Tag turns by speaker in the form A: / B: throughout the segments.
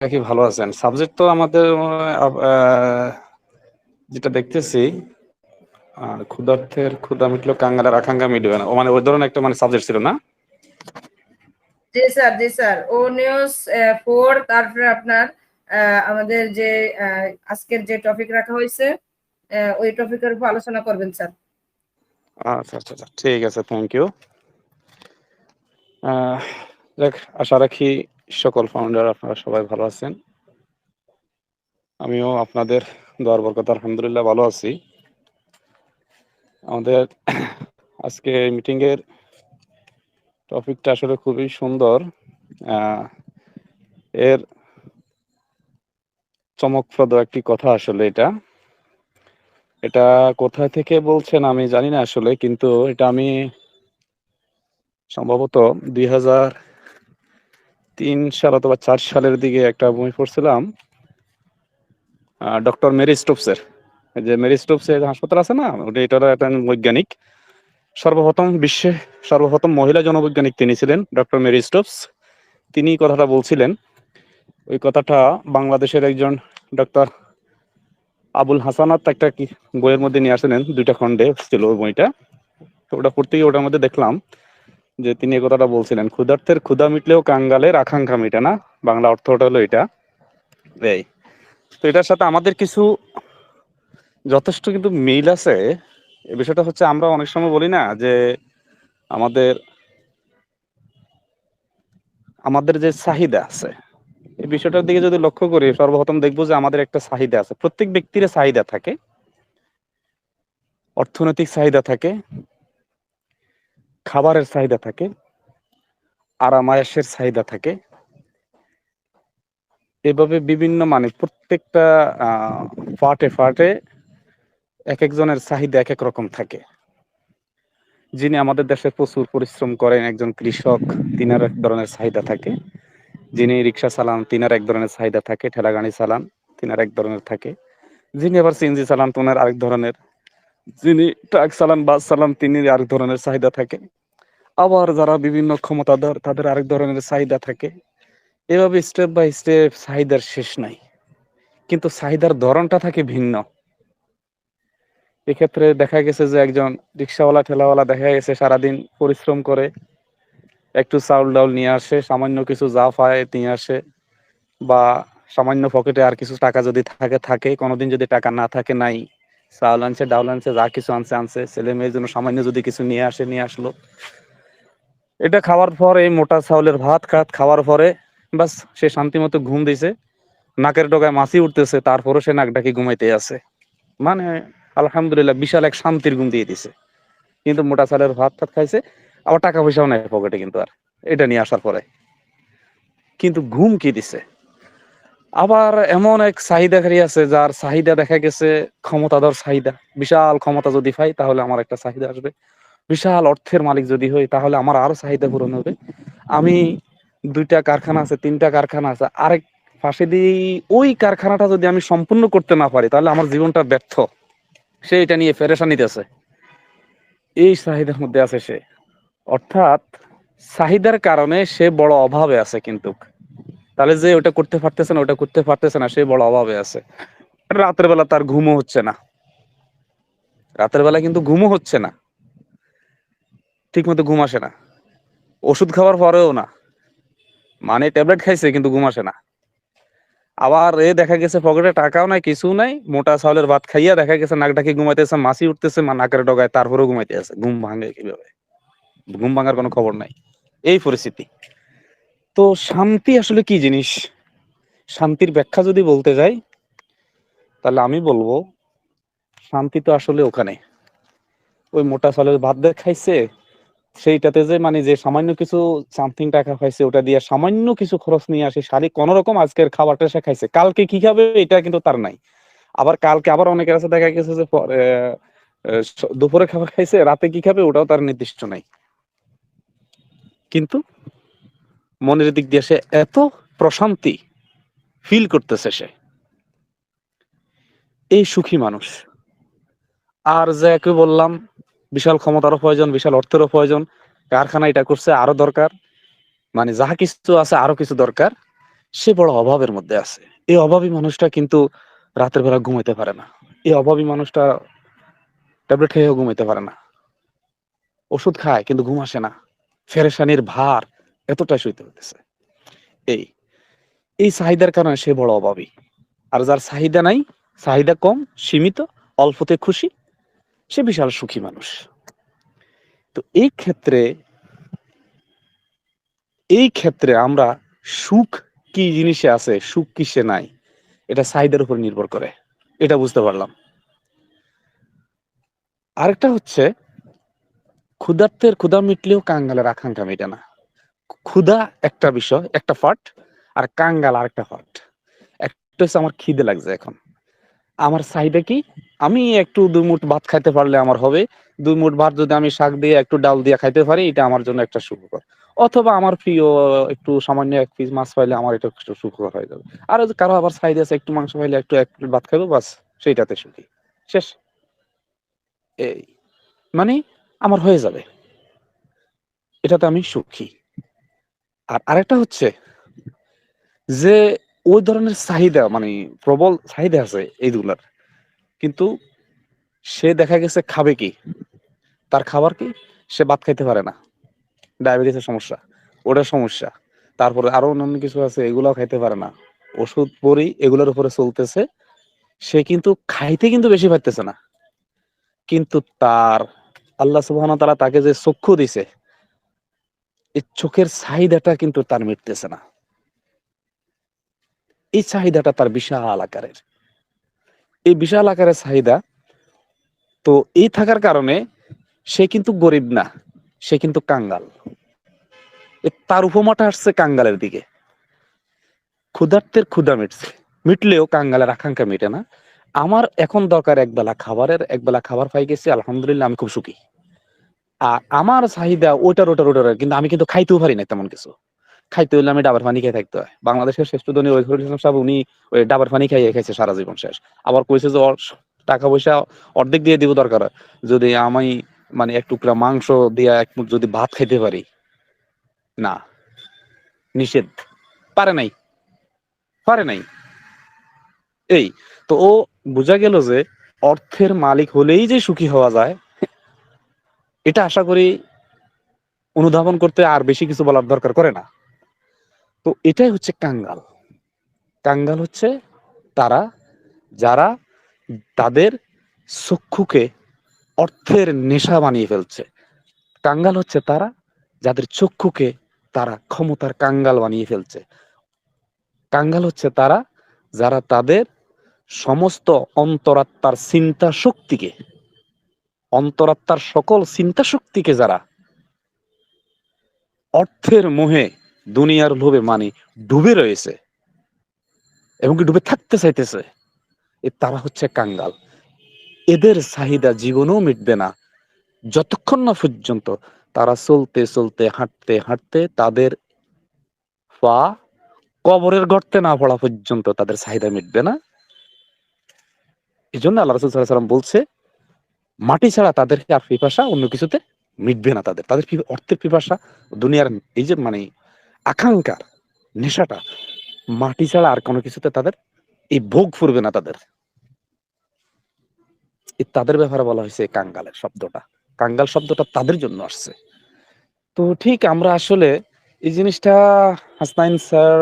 A: কি ভালো আছেন? সাবজেক্ট তো আমাদের যেটা দেখতেছি আহ, ক্ষুধার্থের ক্ষুধা মিটলো কাঙ্গালের আকাঙ্ক্ষা মিটবে না। মানে ওই ধরনের একটা মানে সাবজেক্ট ছিল না?
B: জি স্যার জি স্যার। ও নিউজ ফোর তারপরে আপনার আমাদের যে আজকের যে টপিক রাখা হয়েছে ওই টপিকের উপর আলোচনা করবেন স্যার।
A: আচ্ছা আচ্ছা আচ্ছা। ঠিক আছে থ্যাংক ইউ দেখ আশা রাখি সকল ফাউন্ডার আপনারা সবাই ভালো আছেন। আমিও আপনাদের দোয়ার বরকত, আলহামদুলিল্লাহ ভালো আছি। আমাদের আজকে মিটিং এর টপিকটা আসলে খুবই সুন্দর। এর চমকপ্রদ একটি কথা আসলে এটা। এটা কোথা থেকে বলছেন আমি জানি না আসলে, কিন্তু এটা আমি সম্ভবত দুই হাজার তিন সাল অথবা চার সালের দিকে একটা বই পড়ছিলাম ডক্টর মেরি স্টোপসের। যে মেরি স্টোপসের হাসপাতাল আছে না, ওটা এটার একটা বৈজ্ঞানিক। সর্বপ্রথম বিশ্বে সর্বপ্রথম মহিলা জনবৈজ্ঞানিক তিনি ছিলেন, ডক্টর মেরি স্টোপস। তিনি কথাটা বলছিলেন, ওই কথাটা বাংলাদেশের একজন ডক্টর আবুল হাসানাত একটা বইয়ের মধ্যে নিয়ে আসলেন দুইটা খণ্ডে ছিল ওই বইটা। তো ওটা পড়তে গিয়ে ওটার মধ্যে দেখলাম যে তিনি এই কথাটা বলছিলেন ক্ষুধার্থের ক্ষুধা মিটলেও কাঙ্গালের আকাঙ্ক্ষা মিটে না। বাংলা অর্থটা হলো এটা। এই। তো এটার সাথে আমাদের কিছু যথেষ্ট কিন্তু মিল আছে। এ বিষয়টা হচ্ছে আমরা অনেক সময় বলি না যে আমাদের আমাদের যে চাহিদা আছে এই বিষয়টার দিকে যদি লক্ষ্য করি সর্বপ্রথম দেখব যে আমাদের একটা চাহিদা আছে। প্রত্যেক ব্যক্তির চাহিদা থাকে অর্থনৈতিক চাহিদা থাকে খাবারের চাহিদা থাকে, আরামায়াসের চাহিদা থাকে। এভাবে বিভিন্ন মানে প্রত্যেকটা ফাটে ফাটে এক একজনের চাহিদা এক এক রকম থাকে। যিনি আমাদের দেশে প্রচুর পরিশ্রম করেন, একজন কৃষক, তিনার এক ধরনের চাহিদা থাকে। যিনি রিক্সা চালান, তিনার এক ধরনের চাহিদা থাকে। ঠেলা গাড়ি চালান, তিনার এক ধরনের থাকে। যিনি আবার সিএনজি চালান, তোনার আরেক ধরনের যিনি ট্রাক চালান বাস চালান তিনি আরেক ধরনের চাহিদা থাকে। আবার যারা বিভিন্ন ক্ষমতাধর তাদের আরেক ধরনের চাহিদা থাকে। এভাবে স্টেপ বাই স্টেপ চাহিদার শেষ নাই। কিন্তু চাহিদার ধরনটা থাকে ভিন্ন। এক্ষেত্রে দেখা গেছে যে একজন রিক্সাওয়ালা, ঠেলাওয়ালা দেখা গেছে সারাদিন পরিশ্রম করে, একটু চাউল ডাউল নিয়ে আসে, সামান্য কিছু যা পায় নিয়ে আসে, বা সামান্য পকেটে আর কিছু টাকা যদি থাকে থাকে, কোনোদিন যদি টাকা না থাকে, নাই। চাউল আনছে, ডাউল আনছে, যা কিছু আনছে আনছে। ছেলে মেয়ের জন্য সামান্য যদি কিছু নিয়ে আসে, নিয়ে আসলো। এটা খাওয়ার পর এই মোটা চাউলের ভাত খাওয়ার পরে বাস, সে শান্তি মতো ঘুম দিছে। নাকের মাছি উঠতেছে, তারপরও সে নাক ডাকি ঘুমাইতে আছে। মানে আলহামদুলিল্লাহ, বিশাল এক শান্তির ঘুম দিয়ে দিছে। কিন্তু মোটা চালের ভাত টাত খাইছে, আবার টাকা পয়সাও নাই পকেটে কিন্তু আর। এটা নিয়ে আসার পরে। কিন্তু ঘুম কি দিছে? আবার এমন এক চাহিদাকারী আছে, যার চাহিদা দেখা গেছে ক্ষমতাধর চাহিদা। বিশাল ক্ষমতা যদি পাই, তাহলে আমার একটা চাহিদা আসবে। বিশাল অর্থের মালিক যদি হই, তাহলে আমার আরও চাহিদা পূরণ হবে। আমি দুইটা কারখানা আছে, তিনটা কারখানা আছে, আরেক পাশে দিয়ে ওই কারখানাটা যদি আমি সম্পূর্ণ করতে না পারি, তাহলে আমার জীবনটা ব্যর্থ। সে এটা নিয়ে ফেরেশান নিতেছে এই চাহিদার মধ্যে আছে সে। অর্থাৎ চাহিদার কারণে সে বড় অভাবে আছে কিন্তু। তাহলে যে ওটা করতে পারতেছে না, ওটা করতে পারতেছে না, সে বড় অভাবে আছে। রাতের বেলা তার ঘুমও হচ্ছে না। রাতের বেলা কিন্তু ঘুমও হচ্ছে না। ঠিক মতো ঘুম আসে না। ওষুধ খাওয়ার পরেও না। মানে ট্যাবলেট খাইছে কিন্তু ঘুম আসে না। আবার এ দেখা গেছে পকেটে টাকাও নাই কিছু নাই, মোটা চাউলের ভাত খাইয়া দেখা গেছে নাক ডাকি ঘুমাইতেছে মাছি উঠতেছে, মা নাকের ডগায়, তারপরেও ঘুমাইতে আছে। ঘুম ভাঙে কীভাবে? ঘুম ভাঙার কোনো খবর নাই। এই পরিস্থিতি। তো শান্তি আসলে কি জিনিস? শান্তির ব্যাখ্যা যদি বলতে যাই, তাহলে আমি বলব, শান্তি তো আসলে ওখানে। ওই মোটা চালের ভাত খাইছে, সেইটাতে যে মানে যে সামান্য কিছু সামথিং টাকা পাইছে, ওটা দিয়ে সামান্য কিছু খরচ নিয়ে আসে শাড়ি কোন রকম আজকের খাবারটা সে খাইছে। কালকে কি খাবে, এটা কিন্তু তার নাই। আবার কালকে আবার অনেকের আছে দেখা গেছে যে দুপুরে খাবার খাইছে, রাতে কি খাবে, ওটাও তার নির্দিষ্ট নাই। কিন্তু মনের দিক দিয়ে সে এত প্রশান্তি ফিল করতেছে সে। এই সুখী মানুষ। আর যে একে বললাম, বিশাল ক্ষমতারও প্রয়োজন, বিশাল অর্থেরও প্রয়োজন, কারখানা এটা করছে, আরও দরকার। মানে যাহা কিছু আছে, আরও কিছু দরকার। সে বড় অভাবের মধ্যে আছে। এই অভাবী মানুষটা কিন্তু রাতের বেলা ঘুমাইতে পারে না। এই অভাবী মানুষটা ট্যাবলেট খেয়েও ঘুমাইতে পারে না। ওষুধ খায়, কিন্তু ঘুম আসে না। ফেরেশানির ভার এতটা সইতে হতেছে এই এই চাহিদার কারণে সে বড় অভাবী। আর যার চাহিদা নাই, চাহিদা কম, সীমিত, অল্পতে খুশি, সে বিশাল সুখী মানুষ। তো এই ক্ষেত্রে এই ক্ষেত্রে আমরা সুখ কি জিনিসে আছে, সুখ কিসে নাই, এটা চাহিদার উপর নির্ভর করে। এটা বুঝতে পারলাম। আরেকটা হচ্ছে, ক্ষুধার্তের ক্ষুধা মিটলেও কাঙ্গালের আকাঙ্ক্ষা মেটে না। ক্ষুধা একটা বিষয়, একটা ফাট আর কাঙ্গাল আরেকটা ফাট একটা হচ্ছে আমার খিদে লাগছে এখন। আমার চাহিদা কি? আমি একটু দুই মুঠ ভাত খাইতে পারলে আমার হবে। দুই মুঠ ভাত যদি আমি শাক দিয়ে একটু ডাল দিয়ে খাইতে পারি, এটা আমার জন্য একটা সুখকর। অথবা আমার প্রিয় একটু সামান্য এক পিস মাছ পাইলে আমার এটা একটু সুখকর হয়ে যাবে। আর কারও আবার চাহিদা আছে, একটু মাংস পাইলে একটু এক ভাত খাইবো, বাস সেইটাতে সুখী। শেষ। এই। মানে আমার হয়ে যাবে। এটাতে আমি সুখী। আর আরেকটা হচ্ছে যে ওই ধরনের চাহিদা মানে প্রবল চাহিদা আছে এইগুলার কিন্তু সে দেখা গেছে খাবে কি? তার খাবার কি? সে ভাত খাইতে পারে না। ডায়াবেটিসের সমস্যা, ওটার সমস্যা। তারপরে আরও অন্যান্য কিছু আছে, এগুলাও খাইতে পারে না। ওষুধ, পরি এগুলোর উপরে চলতেছে। সে কিন্তু খাইতে কিন্তু বেশি পাইতেছে না। কিন্তু তার, আল্লাহ সুবহান তারা তাকে যে চক্ষু দিছে এই চোখের চাহিদাটা কিন্তু তার মিটতেছে না। এই চাহিদাটা তার বিশাল আকারের। এই বিশাল আকারের চাহিদা তো এই থাকার কারণে সে কিন্তু গরিব না, সে কিন্তু কাঙ্গাল। তার উপমাটা আসছে কাঙ্গালের দিকে। ক্ষুধার্তের ক্ষুধা মিটছে। মিটলেও কাঙ্গালের আকাঙ্ক্ষা মিটে না। আমার এখন দরকার একবেলা খাবারের, একবেলা খাবার পাই গেছি, আলহামদুলিল্লাহ আমি খুব সুখী। আর আমার চাহিদা ওটার ওটার ওটার কিন্তু আমি কিন্তু খাইতেও পারি না তেমন কিছু। খাইতে হলে আমি ডাবার পানি খেয়ে থাকতে হয়। বাংলাদেশের শ্রেষ্ঠ ধনী ওই সাহেব, উনি ওই ডাবার পানি খাইয়ে খাইছে সারা জীবন শেষ। আবার কইছে যে টাকা পয়সা অর্ধেক দিয়ে দিব দরকার। যদি আমি মানে এক টুকরা মাংস দিয়া এক মুঠ যদি ভাত খাইতে পারি। না। নিষেধ। পারে নাই। পারে নাই। এই। তো ও বোঝা গেল যে, অর্থের মালিক হলেই যে সুখী হওয়া যায় এটা আশা করি অনুধাবন করতে আর বেশি কিছু বলার দরকার করে না। তো এটাই হচ্ছে কাঙ্গাল। কাঙ্গাল হচ্ছে তারা, যারা তাদের চক্ষুকে অর্থের নেশা বানিয়ে ফেলছে। কাঙ্গাল হচ্ছে তারা, যাদের চক্ষুকে তারা ক্ষমতার কাঙ্গাল বানিয়ে ফেলছে। কাঙ্গাল হচ্ছে তারা, যারা তাদের সমস্ত অন্তরাত্মার চিন্তা শক্তিকে অন্তরাত্মার সকল চিন্তা শক্তিকে যারা অর্থের মোহে দুনিয়ার লোভে মানে ডুবে রয়েছে এবং কি ডুবে থাকতে চাইতেছে তারা হচ্ছে কাঙ্গাল। এদের চাহিদা জীবনেও মিটবে না। যতক্ষণ না পর্যন্ত তারা চলতে চলতে, হাঁটতে হাঁটতে তাদের পা কবরের গর্তে না পড়া পর্যন্ত তাদের চাহিদা মিটবে না। এই জন্য আল্লাহ রসুল সাল্লাম বলছে মাটি ছাড়া তাদেরকে আর পিপাসা অন্য কিছুতে মিটবে না তাদের। তাদের অর্থের পিপাসা দুনিয়ার এই যে মানে আকাঙ্ক্ষার নেশাটা, মাটি ছাড়া আর কোনো কিছুতে তাদের এই ভোগ ফুরবে না তাদের। তাদের ব্যাপারে বলা হয়েছে কাঙ্গালের শব্দটা। কাঙ্গাল শব্দটা তাদের জন্য আসছে। তো ঠিক আমরা আসলে এই জিনিসটা হাসনাইন স্যার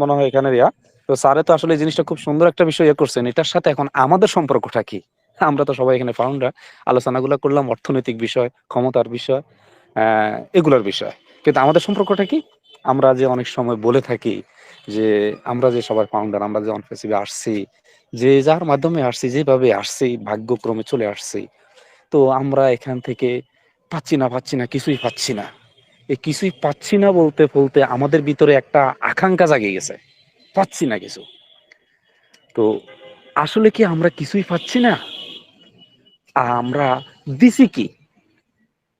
A: মনে হয় এখানে রিয়া, তো স্যারে তো আসলে এই জিনিসটা খুব সুন্দর একটা বিষয় ইয়ে করছেন। এটার সাথে এখন আমাদের সম্পর্কটা কি? আমরা তো সবাই এখানে ফাউন্ডার আলোচনাগুলো করলাম, অর্থনৈতিক বিষয়, ক্ষমতার বিষয় এগুলোর বিষয়। কিন্তু আমাদের সম্পর্কটা কি? আমরা যে অনেক সময় বলে থাকি যে, আমরা যে সবাই ফাউন্ডার আমরা যে অনফেসিভে আসছি, যে যার মাধ্যমে আসছি, যেভাবে আসছি, ভাগ্যক্রমে চলে আসছি, তো আমরা এখান থেকে পাচ্ছি না পাচ্ছি না, কিছুই পাচ্ছি না। এই কিছুই পাচ্ছি না বলতে বলতে আমাদের ভিতরে একটা আকাঙ্ক্ষা জাগে গেছে, পাচ্ছি না কিছু। তো আসলে কি আমরা কিছুই পাচ্ছি না? আমরা দিছি কি?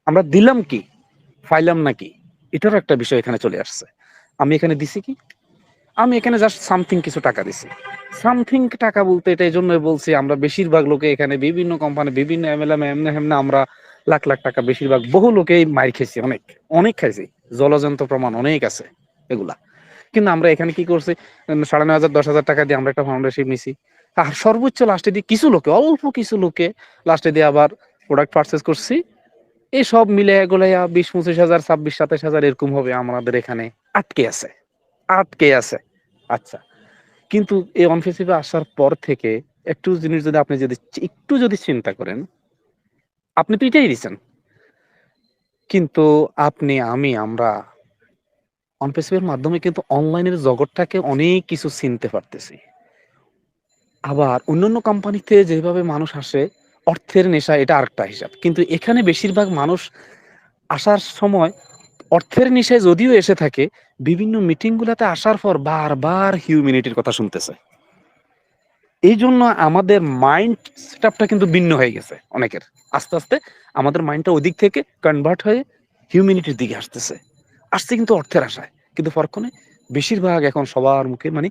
A: আমরা দিলাম কি? ফাইলাম নাকি এটারও একটা বিষয় এখানে চলে আসছে। আমি এখানে দিছি কি? আমি এখানে জাস্ট সামথিং কিছু টাকা দিছি। সামথিং টাকা বলতে এটা এই জন্য বলছি, আমরা বেশিরভাগ লোকে এখানে বিভিন্ন কোম্পানি বিভিন্ন এমএলএম এমনি হেমনে আমরা লাখ লাখ টাকা বেশিরভাগ বহু লোকেই মার খেয়েছি, অনেক অনেক খাইছি। জলজন্ত প্রমাণ অনেক আছে এগুলা। কিন্তু আমরা এখানে কি করছি? সাড়ে নয় হাজার, দশ হাজার টাকা দিয়ে আমরা একটা ফাউন্ডারশিপ নিছি। আর সর্বোচ্চ লাস্টে দিয়ে কিছু লোকে, অল্প কিছু লোকে লাস্টে দিয়ে আবার প্রোডাক্ট পারচেস করছি। এই সব মিলে এগুলাইয়া বিশ, পঁচিশ হাজার, ছাব্বিশ, সাতাশ হাজার এরকম হবে আমাদের এখানে। আটকে আছে আটকে আছে। আচ্ছা কিন্তু এই অনফেসিভে আসার পর থেকে একটু জিনিস যদি আপনি যদি একটু যদি চিন্তা করেন, আপনি তো এটাই দিচ্ছেন। কিন্তু আপনি, আমি, আমরা অনফেসিভের মাধ্যমে কিন্তু অনলাইনের জগৎটাকে অনেক কিছু চিনতে পারতেছি। আবার অন্যান্য কোম্পানিতে যেভাবে মানুষ আসে, অর্থের নেশা এটা আরেকটা হিসাব। কিন্তু এখানে বেশিরভাগ মানুষ আসার সময় অর্থের নেশায় যদিও এসে থাকে, বিভিন্ন মিটিং গুলাতে আসার পর বারবার হিউম্যানিটির কথা শুনতেছে। এই জন্য আমাদের মাইন্ড সেটআপটা কিন্তু ভিন্ন হয়ে গেছে অনেকের। আস্তে আস্তে আমাদের মাইন্ডটা ওদিক থেকে কনভার্ট হয়ে হিউম্যানিটির দিকে আসতেছে। আসছে কিন্তু অর্থের আশায়। কিন্তু ফরক্ষণে বেশিরভাগ এখন সবার মুখে মানে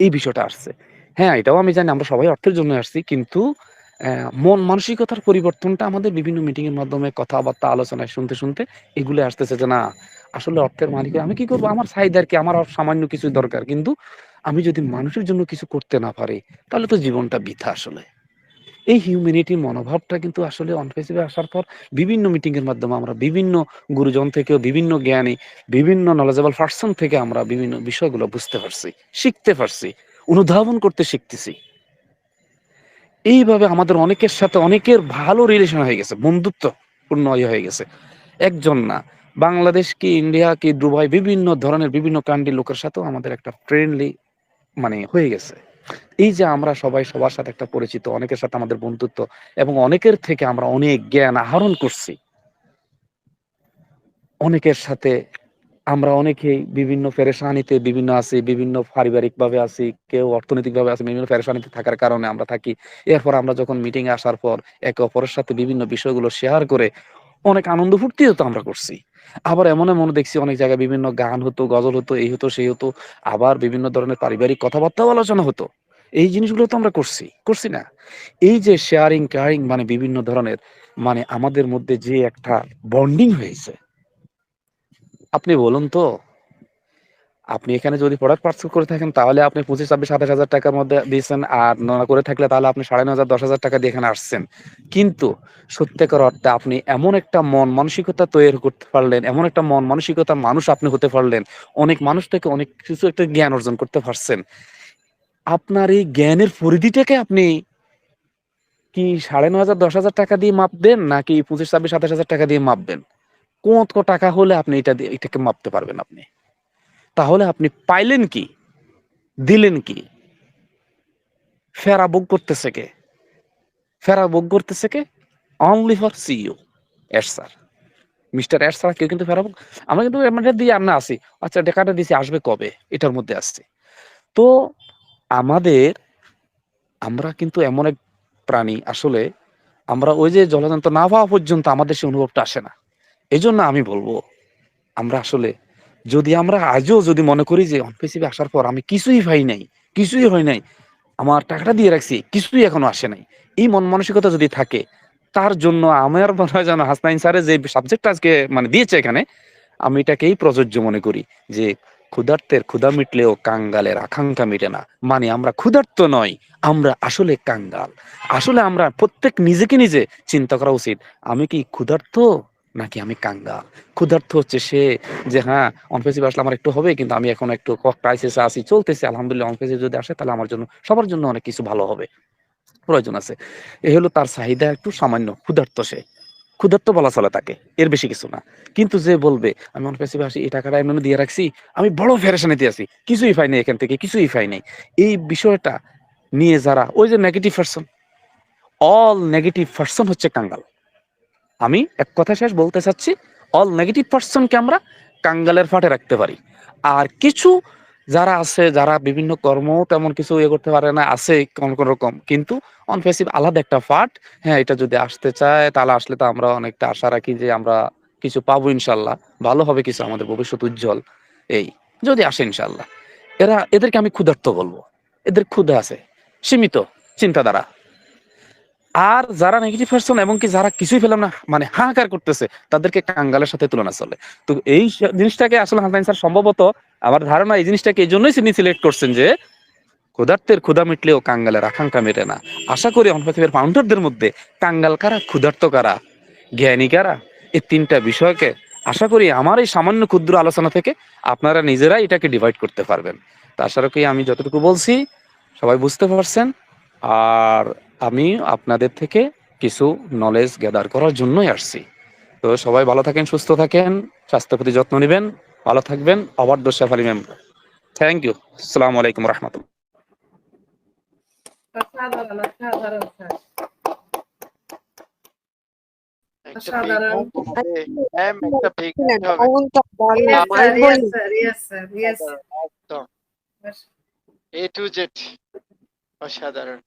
A: এই বিষয়টা আসছে। হ্যাঁ এটাও আমি জানি, আমরা সবাই অর্থের জন্য আসছি, কিন্তু মন মানসিকতার পরিবর্তনটা আমাদের বিভিন্ন মিটিং এর মাধ্যমে কথাবার্তা, আলোচনায় শুনতে শুনতে এগুলো আসতেছে যে না, আসলে অর্থের মালিক, আমি কি করব? আমার চাহিদার কি আমার সামান্য কিছু দরকার, কিন্তু আমি যদি মানুষের জন্য কিছু করতে না পারি, তাহলে তো জীবনটা বৃথা আসলে। এই হিউম্যানিটির মনোভাবটা কিন্তু আসলে অনফেসিভে আসার পর বিভিন্ন মিটিং এর মাধ্যমে আমরা, বিভিন্ন গুরুজন থেকেও, বিভিন্ন জ্ঞানী, বিভিন্ন নলেজেবল পার্সন থেকে আমরা বিভিন্ন বিষয়গুলো বুঝতে পারছি, শিখতে পারছি। অনুধাবন করতে শিখতেছি। এইভাবে আমাদের অনেকের সাথে অনেকের ভালো রিলেশন হয়ে গেছে, বন্ধুত্বপূর্ণ ইয়ে হয়ে গেছে। একজন না, বাংলাদেশ কি ইন্ডিয়া কি দুবাই বিভিন্ন ধরনের বিভিন্ন কান্ট্রির লোকের সাথেও আমাদের একটা ফ্রেন্ডলি মানে হয়ে গেছে। এই যে আমরা সবাই সবার সাথে একটা পরিচিত, অনেকের সাথে আমাদের বন্ধুত্ব এবং অনেকের থেকে আমরা অনেক জ্ঞান আহরণ করছি। অনেকের সাথে আমরা অনেকেই বিভিন্ন পেরেশানিতে বিভিন্ন আছি, বিভিন্ন পারিবারিক ভাবে আছি, কেউ অর্থনৈতিক ভাবে আছে, বিভিন্ন পেরেশানিতে থাকার কারণে আমরা থাকি। এরপর আমরা যখন মিটিং আসার পর একে অপরের সাথে বিভিন্ন বিষয়গুলো শেয়ার করে অনেক আনন্দ ফুর্তিও তো আমরা করছি। আবার এমন এমন দেখছি, অনেক জায়গায় বিভিন্ন গান হতো, গজল হতো, এই হতো, সেই হতো, আবার বিভিন্ন ধরনের পারিবারিক কথাবার্তাও আলোচনা হতো। এই জিনিসগুলো তো আমরা করছি করছি না। এই যে শেয়ারিং কেয়ারিং মানে বিভিন্ন ধরনের মানে আমাদের মধ্যে যে একটা বন্ডিং হয়েছে আপনি বলুন তো, আপনি এখানে যদি প্রোডাক্ট পার্সেল করে থাকেন, তাহলে আপনি পঁচিশ, ছাব্বিশ, সাতাশ হাজার টাকার মধ্যে দিয়েছেন আর না করে থাকলে তাহলে আপনি সাড়ে নয় হাজার, দশ হাজার টাকা দিয়ে এখানে আসছেন। কিন্তু সত্যিকার অর্থে আপনি এমন একটা মন মানসিকতা তৈরি করতে পারলেন, এমন একটা মন মানসিকতা মানুষ আপনি হতে পারলেন, অনেক মানুষ থেকে অনেক কিছু একটা জ্ঞান অর্জন করতে পারছেন। আপনার এই জ্ঞানের পরিধিটাকে আপনি কি সাড়ে নয় হাজার, দশ হাজার টাকা দিয়ে মাপবেন নাকি পঁচিশ, ছাব্বিশ, সাতাশ হাজার টাকা দিয়ে মাপবেন কত টাকা হলে আপনি এটা এটাকে মাপতে পারবেন আপনি। তাহলে আপনি পাইলেন কি? দিলেন কি? ফেরা বুক করতেছে কে? ফেরা বুক করতেছে কে? Only for CEO S sir mister S sir কেউ কিন্তু ফেরা বুক আমরা কিন্তু এমনটা দিয়ে আমরা আসি। আচ্ছা টাকাটা দিছি, আসবে কবে? এটার মধ্যে আসছে। তো আমাদের, আমরা কিন্তু এমন এক প্রাণী, আসলে আমরা ওই যে জলযন্ত্র না পাওয়া পর্যন্ত আমাদের সে অনুভবটা আসে না। এই জন্য আমি বলব, আমরা আসলে যদি আমরা আজও যদি মনে করি যে অনপেসিভে আসার পর আমি কিছুই পাই নাই, কিছুই হয় নাই, আমার টাকাটা দিয়ে রাখছি, কিছুই এখনও আসে নাই, এই মন মানসিকতা যদি থাকে, তার জন্য আমার মনে হয় যেন হাসনাইন স্যারের যে সাবজেক্ট আজকে মানে দিয়েছে এখানে, আমি এটাকেই প্রযোজ্য মনে করি যে ক্ষুধার্তের ক্ষুধা মিটলেও কাঙ্গালের আকাঙ্ক্ষা মিটে না। মানে আমরা ক্ষুধার্ত নয় আমরা আসলে কাঙ্গাল। আসলে আমরা প্রত্যেক নিজেকে নিজে চিন্তা করা উচিত, আমি কি ক্ষুধার্ত? নাকি আমি কাঙ্গাল ক্ষুধার্ত হচ্ছে সে যে হ্যাঁ অনফেসিভ আসলে আমার একটু হবে, কিন্তু আমি এখন একটু ক্রাইসিসে আছি, চলতেছে, আলহামদুলিল্লাহ অনফেসিভ যদি আসে, তাহলে আমার জন্য, সবার জন্য অনেক কিছু ভালো হবে। প্রয়োজন আছে। এ হলো তার চাহিদা একটু সামান্য, ক্ষুধার্ত সে। ক্ষুধার্ত বলা চলে তাকে, এর বেশি কিছু না। কিন্তু যে বলবে, আমি অনফেসিভ আসি, এই টাকাটা এমনি দিয়ে রাখছি, আমি বড় ফেরেশানিতে আছি, কিছুই পাই নাই এখান থেকে, কিছুই পাই নাই। এই বিষয়টা নিয়ে যারা, ওই যে negative person all negative person হচ্ছে কাঙ্গাল। আমি এক কথা শেষ বলতে চাচ্ছি অল নেগেটিভ পার্সনকে আমরা কাঙ্গালের ফাটে রাখতে পারি। আর কিছু যারা আছে, যারা বিভিন্ন কর্ম তেমন কিছু ইয়ে করতে পারে না, আছে কোন কোন রকম। কিন্তু অনফেসিভ আলাদা একটা পার্ট হ্যাঁ এটা যদি আসতে চায়, তাহলে আসলে তো আমরা অনেকটা আশা রাখি যে আমরা কিছু পাবো ইনশাল্লাহ। ভালো হবে কিছু আমাদের ভবিষ্যৎ উজ্জ্বল। এই, যদি আসে ইনশাল্লাহ। এরা, এদেরকে আমি ক্ষুধার্ত বলব। এদের ক্ষুধা আছে, সীমিত চিন্তাধারা। আর যারা নেগেটিভ পার্সন এবং কি যারা কিছুই পেলাম না মানে হাহাকার করতেছে, তাদেরকে কাঙ্গালের সাথে তুলনা চলে। তো এই জিনিসটাকে আসলে হাসান স্যার সম্ভবত আমার ধারণা এই জিনিসটাকে এই জন্যই তিনি সিলেক্ট করছেন যে, ক্ষুধার্তের ক্ষুধা মিটলেও কাঙ্গালের আকাঙ্ক্ষা মেটে না। আশা করি অনফাতিভের ফাউন্ডারদের মধ্যে কাঙ্গাল কারা, ক্ষুধার্ত কারা, জ্ঞানী কারা, এই তিনটা বিষয়কে আশা করি আমার এই সামান্য ক্ষুদ্র আলোচনা থেকে আপনারা নিজেরাই এটাকে ডিভাইড করতে পারবেন। তা আশা করি আমি যতটুকু বলছি, সবাই বুঝতে পারছেন। আর আমি আপনাদের থেকে কিছু নলেজ গ্যাদার করার জন্যই আসছি। তো সবাই ভালো থাকেন সুস্থ থাকেন স্বাস্থ্যের প্রতি যত্ন নেবেন ভালো থাকবেন। আবার Doshaf Ali ma'am. Thank you আসসালামু আলাইকুম রহমতুল্লাহ।
B: অসাধারণ অসাধারণ অসাধারণ।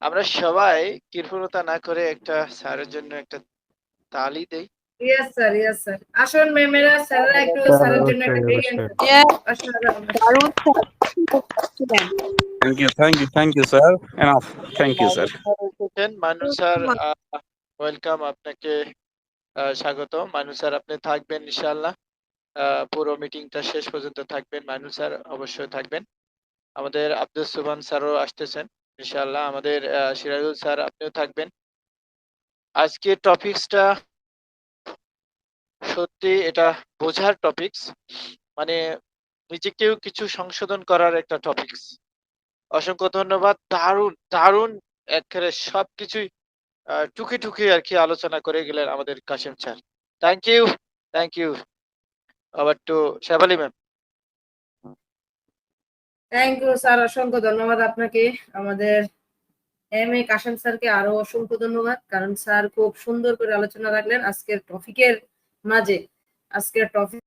C: আমরা সবাই কৃপণতা না করে একটা স্যারের জন্য একটা তালি দেই.
B: আসুন স্যাররা একটু স্যারের জন্য একটা.
D: দারুণ
A: thank you thank you thank you sir enough thank you sir
C: Manu sir welcome আপনাকে আহ, স্বাগত মানু স্যার আপনি থাকবেন ইনশাআল্লাহ। আহ, পুরো মিটিংটা শেষ পর্যন্ত থাকবেন। মানু স্যার অবশ্যই থাকবেন। আমাদের আব্দুল সুবহান স্যারও আসতেছেন। ইনশাআল্লাহ আমাদের সিরাজুল স্যার আপনিও থাকবেন। আজকে টপিকসটা সত্যি এটা বোঝার টপিকস মানে নিজেকেও কিছু সংশোধন করার একটা টপিকস। অসংখ্য ধন্যবাদ। দারুণ দারুণ একেবারে সবকিছুই টুকি টুকি আর কি আলোচনা করে গেলেন আমাদের Kashem sir. Thank you thank you আবার to Shefali ma'am.
B: Thank you sir অসংখ্য ধন্যবাদ আপনাকে। আমাদের এম এ কাশেম স্যারকে আরও অসংখ্য ধন্যবাদ, কারণ স্যার খুব সুন্দর করে আলোচনা রাখলেন আজকের টপিকের মাঝে। আজকের টপিক